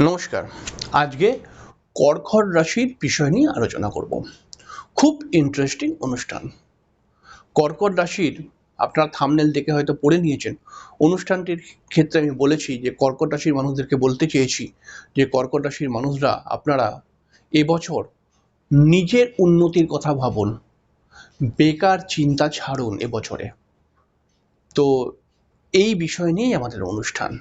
নমস্কার। আজকে কর্কট রাশির বিষয় নিয়ে আলোচনা করব। খুব ইন্টারেস্টিং অনুষ্ঠান। কর্কট রাশির আপনার থামনেল দেখে হয়তো পড়ে নিয়েছেন। অনুষ্ঠানটির ক্ষেত্রে আমি বলেছি যে কর্কট রাশির মানুষদেরকে বলতে চেয়েছি যে কর্কট রাশির মানুষরা আপনারা এবছর নিজের উন্নতির কথা ভাবুন। বেকার চিন্তা ছাড়ুন এবছরে। তো এই বিষয় নিয়েই আমাদের অনুষ্ঠান।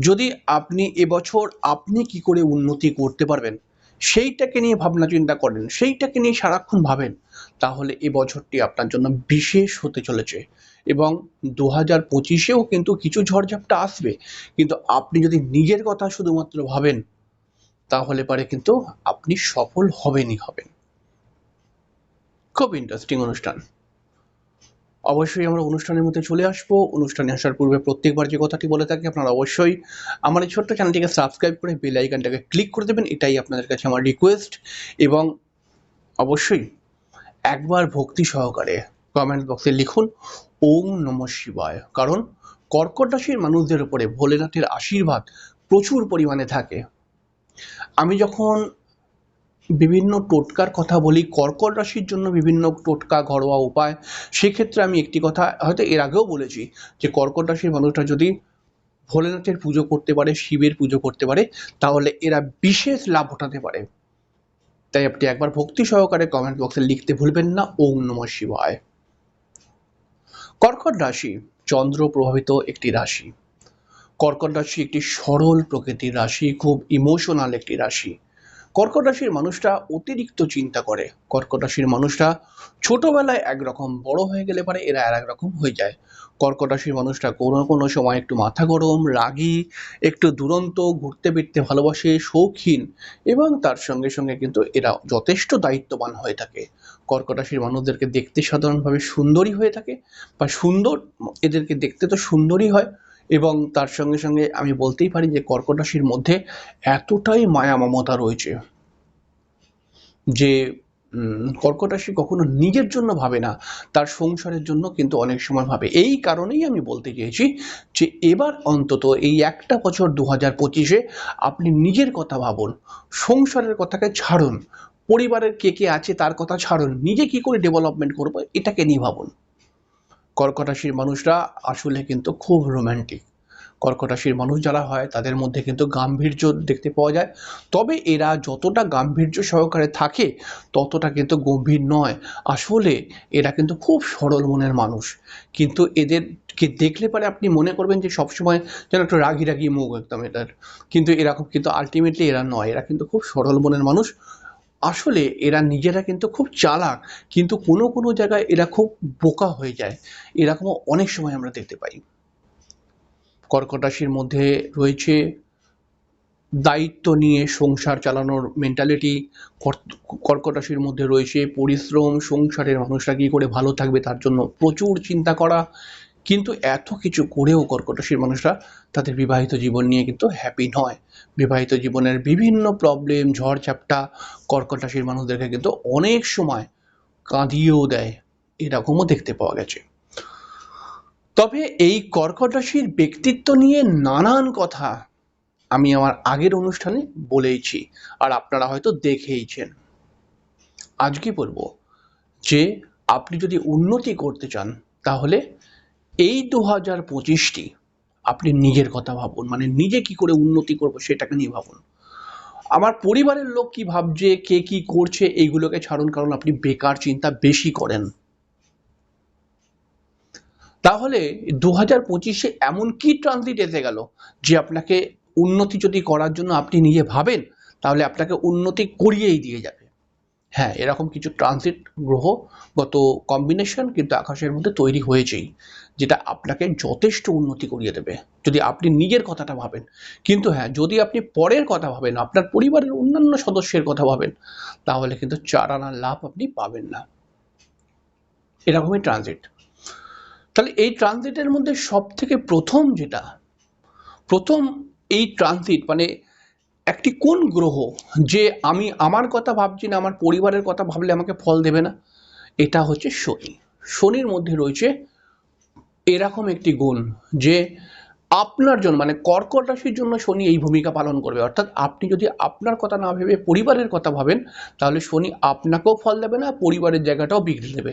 যদি আপনি এবছর আপনি কি করে উন্নতি করতে পারবেন, সেইটাকে নিয়ে ভাবনা চিন্তা করেন, সেইটাকে নিয়ে সারাক্ষণ ভাবেন, তাহলে এ বছরটি আপনার জন্য বিশেষ হতে চলেছে। এবং দু হাজার পঁচিশেও কিন্তু কিছু ঝড়ঝাপটা আসবে, কিন্তু আপনি যদি নিজের কথা শুধুমাত্র ভাবেন, তাহলে পারে কিন্তু আপনি সফল হবেনই হবেন। খুব ইন্টারেস্টিং অনুষ্ঠান। অবশ্যই আমরা অনুষ্ঠানের মধ্যে চলে আসব। অনুষ্ঠানে আসার পূর্বে প্রত্যেকবার যে কথাটি বলে থাকি, আপনারা অবশ্যই আমার এই ছোট্ট চ্যানেলটিকে সাবস্ক্রাইব করে বেল আইকনটাকে ক্লিক করে দেবেন। এটাই আপনাদের কাছে আমার রিকোয়েস্ট এবং অবশ্যই একবার ভক্তি সহকারে কমেন্ট বক্সে লিখুন, ওম নম শিবায়। কারণ কর্কট রাশির মানুষদের উপরে ভোলেনাথের আশীর্বাদ প্রচুর পরিমাণে থাকে। আমি যখন বিভিন্ন টোটকার কথা বলি, কর্কট রাশির জন্য বিভিন্ন টোটকা, ঘরোয়া উপায়। সেক্ষেত্রে আমি একটি কথা হয়তো এর আগেও বলেছি যে, কর্কট রাশির মানুষরা যদি ভোলেনাথের পুজো করতে পারে, শিবের পুজো করতে পারে, তাহলে এরা বিশেষ লাভ ওঠাতে পারে। তাই আপনি একবার ভক্তি সহকারে কমেন্ট বক্সে লিখতে ভুলবেন না। ওম নম শিবায়। কর্কট রাশি, চন্দ্র প্রভাবিত একটি রাশি। কর্কট রাশি একটি সরল প্রকৃতির রাশি, খুব ইমোশনাল একটি রাশি। কর্কট রাশির মানুষটা অতিরিক্ত চিন্তা করে। কর্কট রাশির মানুষরা ছোটবেলায় একরকম বড় হয়ে গেলে পারে এরা আর এক রকম হয়ে যায়। কর্কট রাশির মানুষরা কোনো কোনো সময় একটু মাথা গরম, রাগী, একটু দুরন্ত, ঘুরতে ফিরতে ভালোবাসে, শৌখিন এবং তার সঙ্গে সঙ্গে কিন্তু এরা যথেষ্ট দায়িত্ববান হয়ে থাকে। কর্কট রাশির মানুষদেরকে দেখতে সাধারণভাবে সুন্দরী হয়ে থাকে বা সুন্দর, এদেরকে দেখতে তো সুন্দরই হয় এবং তার সঙ্গে সঙ্গে আমি বলতেই পারি যে কর্কট রাশির মধ্যে এতটাই মায়া মমতা রয়েছে। যে উম, কর্কট রাশি কখনো নিজের জন্য ভাবে না তার সংসারের জন্য কিন্তু অনেক সময় ভাবে। এই কারণেই আমি বলতে চেয়েছি যে এবার অন্তত এই একটা বছর দু হাজার পঁচিশে আপনি নিজের কথা ভাবুন সংসারের কথাকে ছাড়ুন পরিবারের কে কে আছে তার কথা ছাড়ুন নিজে কি করে ডেভেলপমেন্ট করব এটাকে নিয়ে ভাবুন। কর্কট রাশির মানুষরা আসলে কিন্তু খুব রোম্যান্টিক কর্কট রাশির মানুষ যারা হয়, তাদের মধ্যে কিন্তু গাম্ভীর্য দেখতে পাওয়া যায়। তবে এরা যতটা গাম্ভীর্য সহকারে থাকে, ততটা কিন্তু গম্ভীর নয়। আসলে এরা কিন্তু খুব সরল মনের মানুষ। কিন্তু এদেরকে দেখলে পরে আপনি মনে করবেন যে সবসময় যেন একটু রাগি রাগি মুখ একদম এটার কিন্তু এরকম কিন্তু আলটিমেটলি এরা নয়, এরা কিন্তু খুব সরল মনের মানুষ। আসলে এরা নিজেরা কিন্তু খুব চালাক, কিন্তু কোনো কোনো জায়গায় এরা খুব বোকা হয়ে যায়। এরকমও অনেক সময় আমরা দেখতে পাই। কর্কট রাশির মধ্যে রয়েছে দায়িত্ব নিয়ে সংসার চালানোর মেন্টালিটি কর্কট রাশির মধ্যে রয়েছে পরিশ্রম, সংসারের মানুষরা কী করে ভালো থাকবে তার জন্য প্রচুর চিন্তা করা, কিন্তু এত কিছু করেও কর্কট রাশির মানুষরা তাদের বিবাহিত জীবন নিয়ে কিন্তু হ্যাপি নয়। বিবাহিত জীবনের বিভিন্ন প্রবলেম ঝড়ঝাপটা কর্কট রাশির মানুষদেরকে কিন্তু অনেক সময় কাঁদিয়েও দেয়, এরকমও দেখতে পাওয়া গেছে। তবে এই কর্কট রাশির ব্যক্তিত্ব নিয়ে নানান কথা আমি আমার আগের অনুষ্ঠানে বলেইছি, আর আপনারা হয়তো দেখেইছেন। আজকে বলব? যে আপনি যদি উন্নতি করতে চান, তাহলে এই দু হাজার পঁচিশটি আপনি নিজের কথা ভাবুন মানে নিজে কি করে উন্নতি করব সেটাকে নিয়ে ভাবুন। আমার পরিবারের লোক কি ভাবছে, কে কি করছে, এইগুলোকে ছাড়ুন, কারণ আপনি বেকার, চিন্তা বেশি করেন। তাহলে দু হাজার পঁচিশে এমন কি ট্রানজিট এসে গেল যে আপনাকে উন্নতি যদি করার জন্য আপনি নিজে ভাবেন, তাহলে আপনাকে উন্নতি করিয়েই দিয়ে যাবে। হ্যাঁ এরকম কিছু ট্রানজিট গ্রহগত কম্বিনেশন কিন্তু আকাশের মধ্যে তৈরি হয়েছেই, যেটা আপনাকে যথেষ্ট উন্নতি করিয়ে দেবে, যদি আপনি নিজের কথাটা ভাবেন। কিন্তু হ্যাঁ যদি আপনি পরের কথা ভাবেন, আপনার পরিবারের অন্যান্য সদস্যের কথা ভাবেন, তাহলে কিন্তু চার আনার লাভ আপনি পাবেন না। এরকমই ট্রানজিট তাহলে এই ট্রানজিটের মধ্যে সব থেকে প্রথম যেটা, প্রথম এই ট্রানজিট মানে একটি কোন গ্রহ যে আমি আমার কথা ভাবছি না, আমার পরিবারের কথা ভাবলে আমাকে ফল দেবে না? এটা হচ্ছে শনি। শনির মধ্যে রয়েছে এরকম একটি গুণ যে আপনার জন্য মানে কর্কট রাশির জন্য শনি এই ভূমিকা পালন করবে। অর্থাৎ আপনি যদি আপনার কথা না ভেবে পরিবারের কথা ভাবেন, তাহলে শনি আপনাকেও ফল দেবে না, পরিবারের জায়গাটাও বিগড়ে দেবে।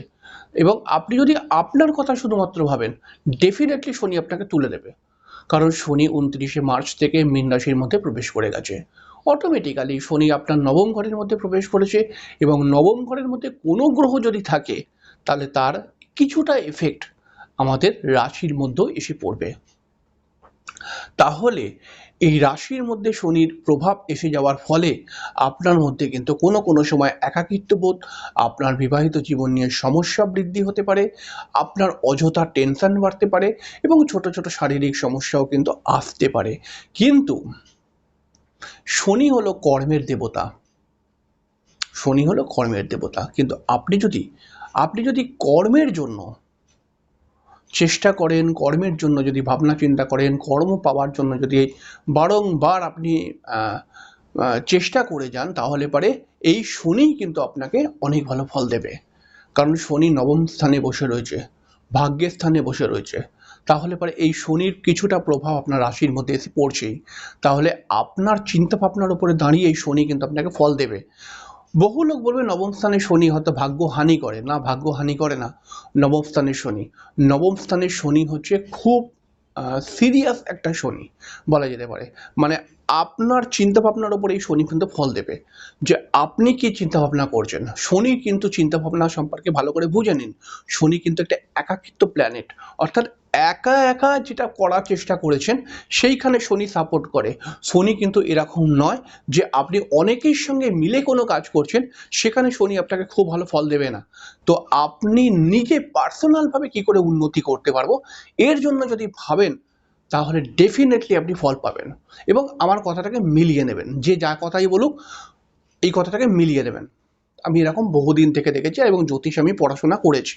এবং আপনি যদি আপনার কথা শুধুমাত্র ভাবেন ডেফিনেটলি শনি আপনাকে তুলে দেবে। কারণ শনি উনত্রিশে মার্চ থেকে মীন রাশির মধ্যে প্রবেশ করে গেছে। অটোমেটিক্যালি শনি আপনার নবম ঘরের মধ্যে প্রবেশ করেছে এবং নবম ঘরের মধ্যে কোনো গ্রহ যদি থাকে, তাহলে তার কিছুটা এফেক্ট আমাদের রাশির মধ্যেও এসে পড়বে। তাহলে এই রাশির মধ্যে শনির প্রভাব এসে যাওয়ার ফলে আপনার মধ্যে কিন্তু কোনো কোনো সময় একাকিত্ববোধ আপনার বিবাহিত জীবন নিয়ে সমস্যা বৃদ্ধি হতে পারে, আপনার অযথা টেনশন বাড়তে পারে এবং ছোট ছোট শারীরিক সমস্যাও কিন্তু আসতে পারে। কিন্তু শনি হলো কর্মের দেবতা। শনি হলো কর্মের দেবতা। কিন্তু আপনি যদি আপনি যদি কর্মের জন্য চেষ্টা করেন, কর্মের জন্য যদি ভাবনা চিন্তা করেন, কর্ম পাওয়ার জন্য যদি বারংবার আপনি চেষ্টা করে যান, তাহলে পারে এই শনি কিন্তু আপনাকে অনেক ভালো ফল দেবে। কারণ শনি নবম স্থানে বসে রয়েছে, ভাগ্যের স্থানে বসে রয়েছে। তাহলে পরে এই শনির কিছুটা প্রভাব আপনার রাশির মধ্যে এসে পড়ছেই। তাহলে আপনার চিন্তা ভাবনার উপরে দাঁড়িয়ে এই শনি কিন্তু আপনাকে ফল দেবে। বহু লোক বলবে নবম স্থানে শনি, হয়তো ভাগ্য হানি করে। না, ভাগ্য হানি করে না। নবম স্থানে শনি। নবম স্থানে শনি হচ্ছে খুব সিরিয়াস একটা শনি, বলা যেতে পারে। মানে আপনার চিন্তা ভাবনার উপরে এই শনি কিন্তু ফল দেবে। যে আপনি কি চিন্তা ভাবনা করছেন? শনি কিন্তু চিন্তা ভাবনা সম্পর্কে ভালো করে বুঝে নিন। শনি কিন্তু একটা একাকিত্ব প্ল্যানেট অর্থাৎ একা একা যেটা করার চেষ্টা করেছেন, সেইখানে শনি সাপোর্ট করে। শনি কিন্তু এরকম নয় যে আপনি অনেকের সঙ্গে মিলে কোনো কাজ করছেন, সেখানে শনি আপনাকে খুব ভালো ফল দেবে না। তো আপনি নিজে পার্সোনালভাবে কি করে উন্নতি করতে পারব? এর জন্য যদি ভাবেন তাহলে ডেফিনেটলি আপনি ফল পাবেন এবং আমার কথাটাকে মিলিয়ে নেবেন। যে যা কথাই বলুক, এই কথাটাকে মিলিয়ে নেবেন। আমি এরকম বহুদিন থেকে দেখেছি এবং জ্যোতিষ আমি পড়াশোনা করেছি।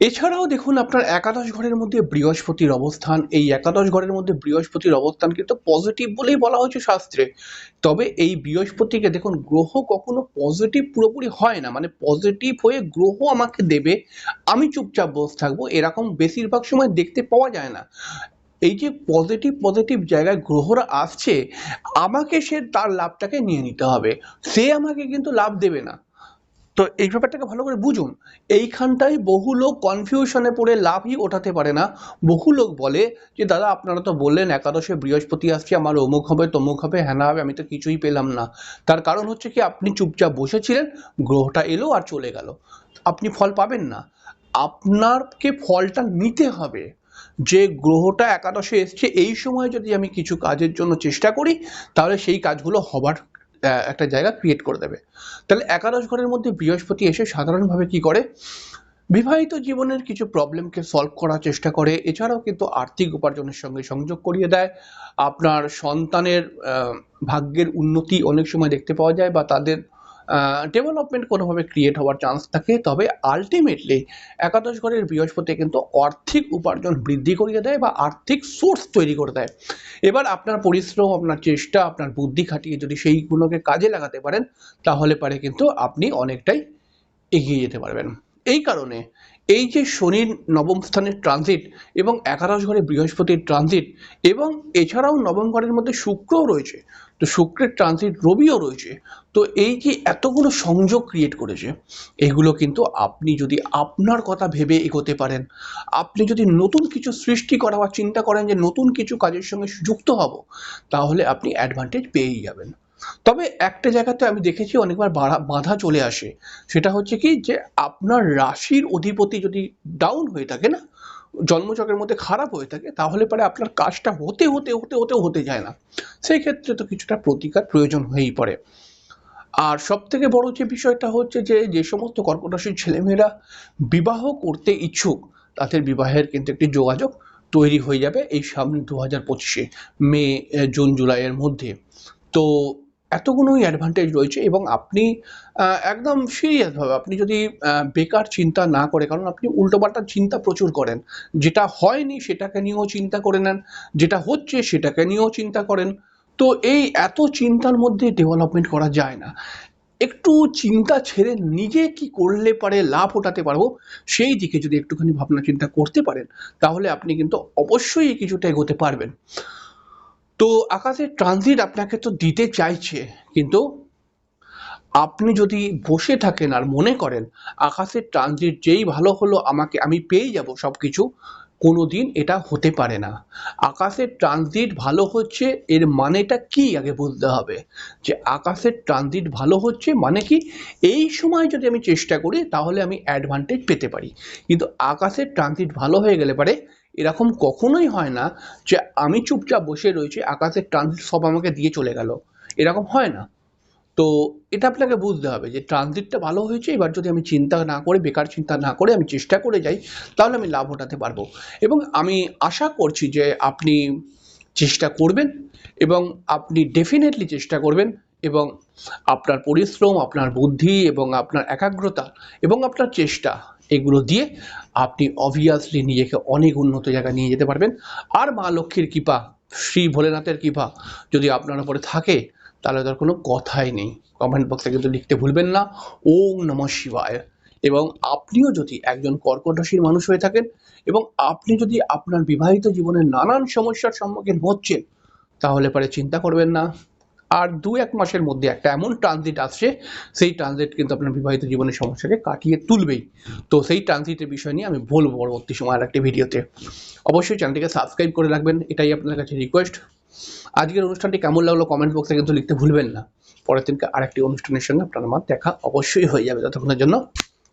এছাড়াও দেখুন, আপনার একাদশ ঘরের মধ্যে বৃহস্পতির অবস্থান। এই একাদশ ঘরের মধ্যে বৃহস্পতির অবস্থান কিন্তু পজিটিভ বলেই বলা হয়েছে শাস্ত্রে। তবে এই বৃহস্পতিকে দেখুন, গ্রহ কখনো পজিটিভ পুরোপুরি হয় না। মানে পজিটিভ হয়ে গ্রহ আমাকে দেবে, আমি চুপচাপ বসে থাকব, এরকম বেশিরভাগ সময় দেখতে পাওয়া যায় না। এই যে পজিটিভ পজিটিভ জায়গায় গ্রহরা আসছে, আমাকে সে তার লাভটাকে নিয়ে নিতে হবে। সে আমাকে কিন্তু লাভ দেবে না। তো এই ব্যাপারটাকে ভালো করে বুঝুন। এইখানটায় বহু লোক কনফিউশনে পড়ে লাভই ওঠাতে পারে না। বহু লোক বলে যে, দাদা, আপনারা তো বললেন একাদশে বৃহস্পতি আসছে, আমার অমুক হবে, তমুক হবে হ্যানা হবে, আমি তো কিছুই পেলাম না। তার কারণ হচ্ছে কি, আপনি চুপচাপ বসেছিলেন, গ্রহটা এলো আর চলে গেল। আপনি ফল পাবেন না। আপনাকে ফলটা নিতে হবে। যে গ্রহটা একাদশে এসছে, এই সময় যদি আমি কিছু কাজের জন্য চেষ্টা করি, তাহলে সেই কাজগুলো হবার একটা জায়গা ক্রিয়েট করে দেবে। তাহলে একাদশ ঘরের মধ্যে বৃহস্পতি এসে সাধারণভাবে কি করে? বিবাহিত জীবনের কিছু প্রবলেমকে সলভ করার চেষ্টা করে। এছাড়াও কিন্তু আর্থিক উপার্জনের সঙ্গে সংযোগ করিয়ে দেয়। আপনার সন্তানের ভাগ্যের উন্নতি অনেক সময় দেখতে পাওয়া যায় বা তাদের ডেভেলপমেন্ট কোনোভাবে ক্রিয়েট হওয়ার চান্স থাকে, তবে আলটিমেটলি একাদশ ঘরের বৃহস্পতি কিন্তু আর্থিক উপার্জন বৃদ্ধি করিয়ে দেয় বা আর্থিক সোর্স তৈরি করে দেয়। এবার আপনার পরিশ্রম, আপনার চেষ্টা, আপনার বুদ্ধি খাটিয়ে যদি সেইগুলোকে কাজে লাগাতে পারেন, তাহলে পারে কিন্তু আপনি অনেকটাই এগিয়ে যেতে পারবেন। এই কারণে এই যে শনির নবম স্থানের ট্রানজিট এবং একাদশ ঘরে বৃহস্পতির ট্রানজিট এবং এছাড়াও নবম ঘরের মধ্যে শুক্রও রয়েছে, তো শুক্রের ট্রানজিট রবিও রয়েছে, তো এই যে এতগুলো সংযোগ ক্রিয়েট করেছে, এগুলো কিন্তু আপনি যদি আপনার কথা ভেবে এগোতে পারেন, আপনি যদি নতুন কিছু সৃষ্টি করা বা চিন্তা করেন যে নতুন কিছু কাজের সঙ্গে যুক্ত হব, তাহলে আপনি অ্যাডভান্টেজ পেয়েই যাবেন। তবে একটা জায়গাতে আমি দেখেছি অনেকবার বাধা চলে আসে। সেটা হচ্ছে কি যে, আপনার রাশির অধিপতি যদি ডাউন হয়ে থাকে না, জন্মচক্রের মধ্যে খারাপ হয়ে থাকে, তাহলে পরে আপনার কাজটা হতে হতে হতে হতে হতে যায় না। সেই ক্ষেত্রে তো কিছুটা প্রতিকার প্রয়োজন হয়েই পড়ে। আর সব থেকে বড় যে বিষয়টা হচ্ছে যে যে সমস্ত কর্কট রাশির ছেলেমেয়েরা বিবাহ করতে ইচ্ছুক, তাদের বিবাহের কিন্তু একটি যোগাযোগ তৈরি হয়ে যাবে এই সামনে দু হাজার পঁচিশে, মে জুন, জুলাইয়ের মধ্যে। তো এতগুলোই অ্যাডভান্টেজ রয়েছে এবং আপনি একদম সিরিয়াসভাবে আপনি যদি বেকার চিন্তা না করে, কারণ আপনি উল্টোপাল্টা চিন্তা প্রচুর করেন। যেটা হয়নি সেটাকে নিয়েও চিন্তা করে নেন, যেটা হচ্ছে সেটাকে নিয়েও চিন্তা করেন। তো এই এত চিন্তার মধ্যে ডেভেলপমেন্ট করা যায় না। একটু চিন্তা ছেড়ে নিজে কি করলে পারে লাভ ওঠাতে পারব, সেই দিকে যদি একটুখানি ভাবনা চিন্তা করতে পারেন, তাহলে আপনি কিন্তু অবশ্যই কিছুটা এগোতে পারবেন। তো আকাশের ট্রানজিট আপনাকে তো দিতে চাইছে, কিন্তু আপনি যদি বসে থাকেন আর মনে করেন আকাশের ট্রানজিট যেই ভালো হলো আমাকে, আমি পেয়ে যাব সব কিছু কোনো দিন এটা হতে পারে না। আকাশের ট্রানজিট ভালো হচ্ছে, এর মানেটা কি আগে বুঝতে হবে? যে আকাশের ট্রানজিট ভালো হচ্ছে মানে কি? এই সময় যদি আমি চেষ্টা করি, তাহলে আমি অ্যাডভান্টেজ পেতে পারি। কিন্তু আকাশের ট্রানজিট ভালো হয়ে গেলে পারে এরকম কখনোই হয় না যে আমি চুপচাপ বসে রয়েছি, আকাশের ট্রানজিট সব আমাকে দিয়ে চলে গেল। এরকম হয় না। তো এটা আপনাকে বুঝতে হবে যে ট্রানজিটটা ভালো হয়েছে, এবার যদি আমি চিন্তা না করে, বেকার চিন্তা না করে আমি চেষ্টা করে যাই, তাহলে আমি লাভ ওঠাতে পারব। এবং আমি আশা করছি যে আপনি চেষ্টা করবেন এবং আপনি ডেফিনেটলি চেষ্টা করবেন এবং আপনার পরিশ্রম, আপনার বুদ্ধি এবং আপনার একাগ্রতা এবং আপনার চেষ্টা এগুলো দিয়ে আপনি অবভিয়াসলি নিজেকে অনেক উন্নত জায়গায় নিয়ে যেতে পারবেন। আর মা লক্ষ্মীর কৃপা, শ্রী ভোলেনাথের কৃপা যদি আপনার উপরে থাকে, তাহলে তার কোনো কথাই নেই। কমেন্ট বক্সে কিন্তু লিখতে ভুলবেন না। ওম নমঃ শিবায়। এবং আপনিও যদি একজন কর্কট রাশির মানুষ হয়ে থাকেন এবং আপনি যদি আপনার বিবাহিত জীবনে নানান সমস্যার সম্মুখীন হচ্ছেন, তাহলে পরে চিন্তা করবেন না। আর দু এক মাসের মধ্যে একটা এমন ট্রানজিট আসছে, সেই ট্রানজিট কিন্তু আপনার বিবাহিত জীবনের সমস্যাকে কাটিয়ে তুলবেই। তো সেই ট্রানজিটের বিষয় নিয়ে আমি বলব পরবর্তী সময় আর একটি ভিডিওতে। অবশ্যই চ্যানেলটিকে সাবস্ক্রাইব করে রাখবেন, এটাই আপনার কাছে রিকোয়েস্ট আজকের অনুষ্ঠানটি কেমন লাগল কমেন্ট বক্সে কিন্তু লিখতে ভুলবেন না। পরের দিনকে আরেকটি অনুষ্ঠানের সঙ্গে আপনার আমার দেখা অবশ্যই হয়ে যাবে। ততক্ষণের জন্য